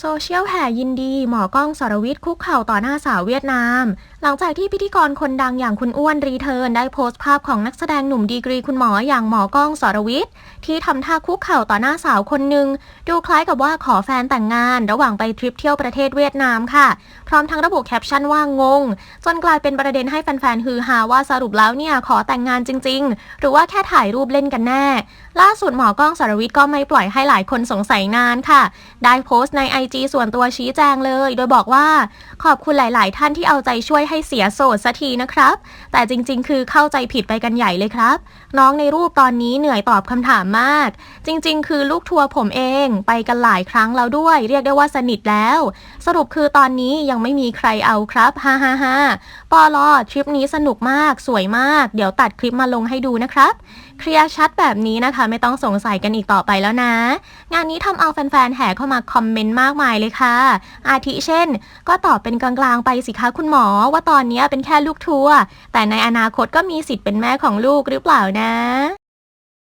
โซเชียลแห่ยินดีหมอกล้องสรวิทย์คุกเข่าต่อหน้าสาวเวียดนาม หลังจากที่พิธีกรคนดังอย่างคุณอ้วนรีเทิร์นได้โพสต์ภาพของนักแสดงหนุ่มดีกรีคุณหมออย่างหมอกล้องสรวิทย์ที่ทำท่าคุกเข่าต่อหน้าสาวคนหนึ่งดูคล้ายกับว่าขอแฟนแต่งงาน ระหว่างไปทริปเที่ยวประเทศเวียดนามค่ะ พร้อมทั้งระบุแคปชั่นว่างง จนกลายเป็นประเด็นให้แฟนๆฮือฮาว่าสรุปแล้วเนี่ยขอแต่งงานจริง ๆ หรือว่าแค่ถ่ายรูปเล่นกันแน่ ล่าสุดหมอกล้องสรวิทย์ก็ไม่ปล่อยให้หลายคนสงสัยนานค่ะ ได้โพสต์ใน IG ส่วนตัวชี้แจงเลย โดยบอกว่าขอบคุณหลาย ๆ ท่านที่เอาใจช่วยให้เสียโสดสักทีนะครับ แต่จริง ๆ คือเข้าใจผิดไปกันใหญ่เลยครับ น้องในรูปตอนนี้เหนื่อยตอบคำถามมาก จริง ๆ คือลูกทัวร์ผมเองไปกันหลายครั้งแล้วด้วย เรียกได้ว่าสนิทแล้ว สรุปคือตอนนี้ยังไม่มีใครเอาครับฮ่าฮ่าฮ่าปอลอทริปนี้สนุกมากสวยมาก เดี๋ยวตัดคลิปมาลงให้ดูนะครับเคลียร์ชัดแบบนี้นะคะ ไม่ต้องสงสัยกันอีกต่อไปแล้วนะ งานนี้ทำเอาแฟนๆแห่เข้ามาคอมเมนต์มากากมายเลยค่ะ อาทิเช่น ก็ตอบเป็นกลางๆไปสิคะคุณหมอว่าตอนนี้เป็นแค่ลูกทัวร์แต่ในอนาคตก็มีสิทธิ์เป็นแม่ของลูกหรือเปล่านะ